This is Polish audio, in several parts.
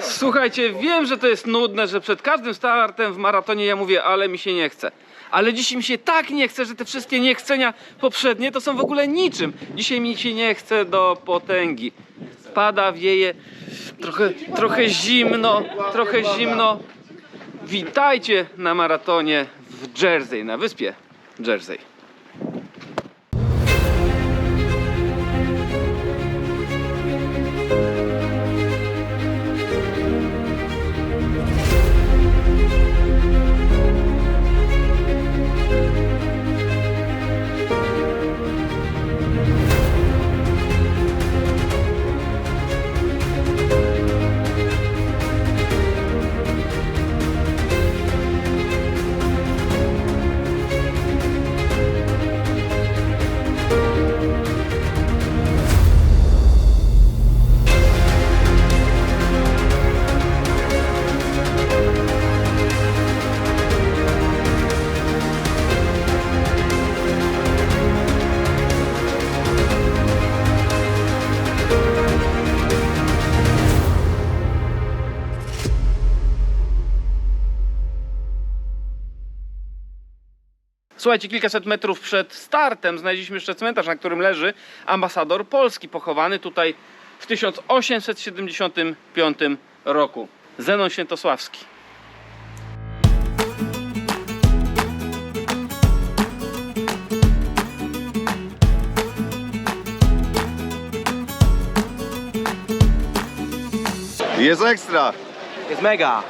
Słuchajcie, wiem, że to jest nudne, że przed każdym startem w maratonie ja mówię, ale mi się nie chce. Ale dzisiaj mi się tak nie chce, że te wszystkie niechcenia poprzednie to są w ogóle niczym. Dzisiaj mi się nie chce do potęgi. Pada, wieje, trochę, trochę zimno, trochę zimno. Witajcie na maratonie w Jersey, na wyspie Jersey. Słuchajcie, kilkaset metrów przed startem znaleźliśmy jeszcze cmentarz, na którym leży ambasador Polski, pochowany tutaj w 1875 roku. Zenon Świętosławski. Jest ekstra! Jest mega!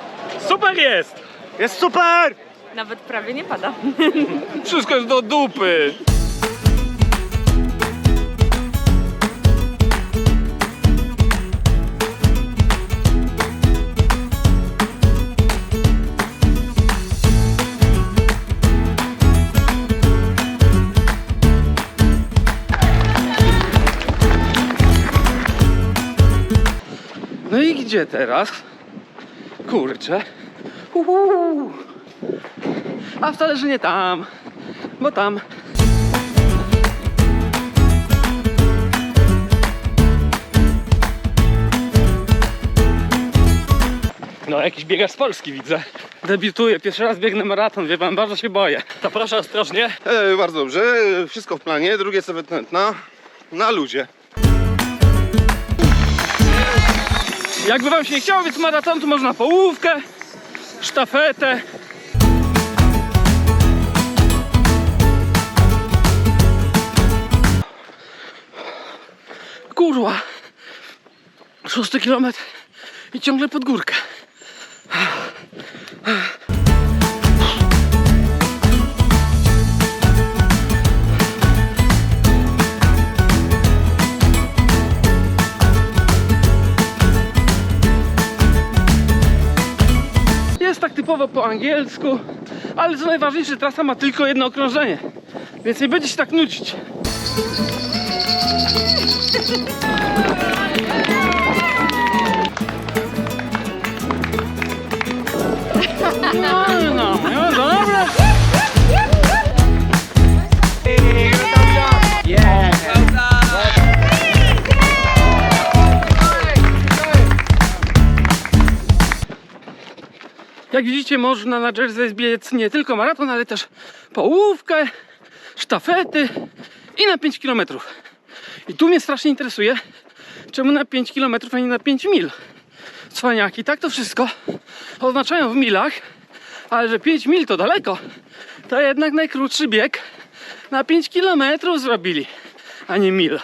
Super jest! Jest super! Nawet prawie nie pada. Wszystko jest do dupy! No i gdzie teraz? Kurczę. Uhu. A wcale, że nie tam, bo tam. No, jakiś biegarz z Polski widzę. Debiutuję, pierwszy raz biegnę maraton, wie pan, bardzo się boję. To proszę ostrożnie. E, bardzo dobrze, wszystko w planie, drugie sobie tętna na luzie. Jakby wam się nie chciało więc maraton, to można połówkę, sztafetę. Kurwa. Szósty kilometr i ciągle pod górkę. Jest tak typowo po angielsku, ale co najważniejsze, trasa ma tylko jedno okrążenie, więc nie będzie się tak nudzić. No, no. Jak widzicie, można na Jersey zbiec nie tylko maraton, ale też połówkę, sztafety i na 5 km. I tu mnie strasznie interesuje, czemu na 5 km, a nie na 5 mil. Cwaniaki, tak to wszystko oznaczają w milach, ale że 5 mil to daleko, to jednak najkrótszy bieg na 5 km zrobili, a nie mil.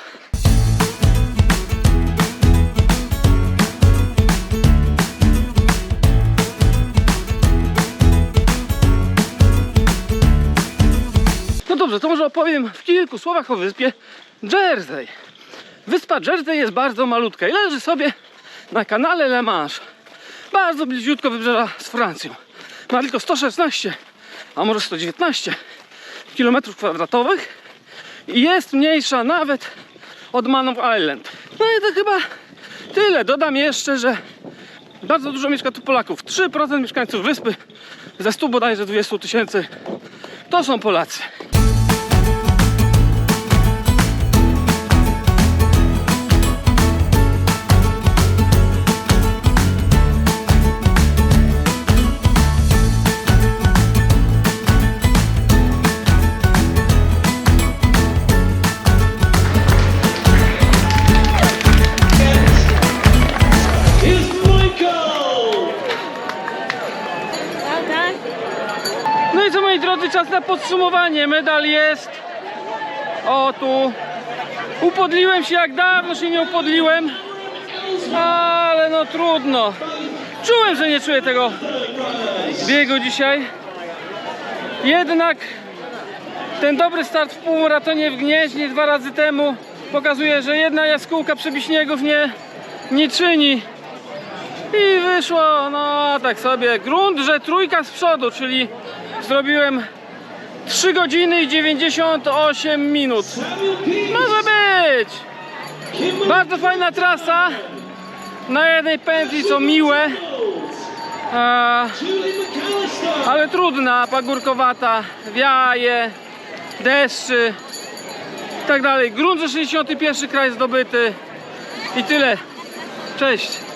No dobrze, to może opowiem w kilku słowach o wyspie Jersey. Wyspa Jersey jest bardzo malutka i leży sobie na kanale La Manche. Bardzo bliziutko wybrzeża z Francją. Ma tylko 116, a może 119 km kwadratowych i jest mniejsza nawet od Manor Island. No i to chyba tyle. Dodam jeszcze, że bardzo dużo mieszka tu Polaków. 3% mieszkańców wyspy ze 100 bodajże 20 tysięcy to są Polacy. Moi drodzy, czas na podsumowanie. Medal jest. O tu. Upodliłem się jak dawno się nie upodliłem. Ale no trudno. Czułem, że nie czuję tego biegu dzisiaj. Jednak ten dobry start w półmaratonie w Gnieźnie dwa razy temu pokazuje, że jedna jaskółka przebiśniegów nie, nie czyni. I wyszło, no tak sobie, grunt, że trójka z przodu, czyli zrobiłem 3 godziny i 98 minut. Może być! Bardzo fajna trasa. Na jednej pętli są miłe. Ale trudna, pagórkowata, wiaje, deszczy i tak dalej. Grunt, że 61 kraj zdobyty i tyle. Cześć!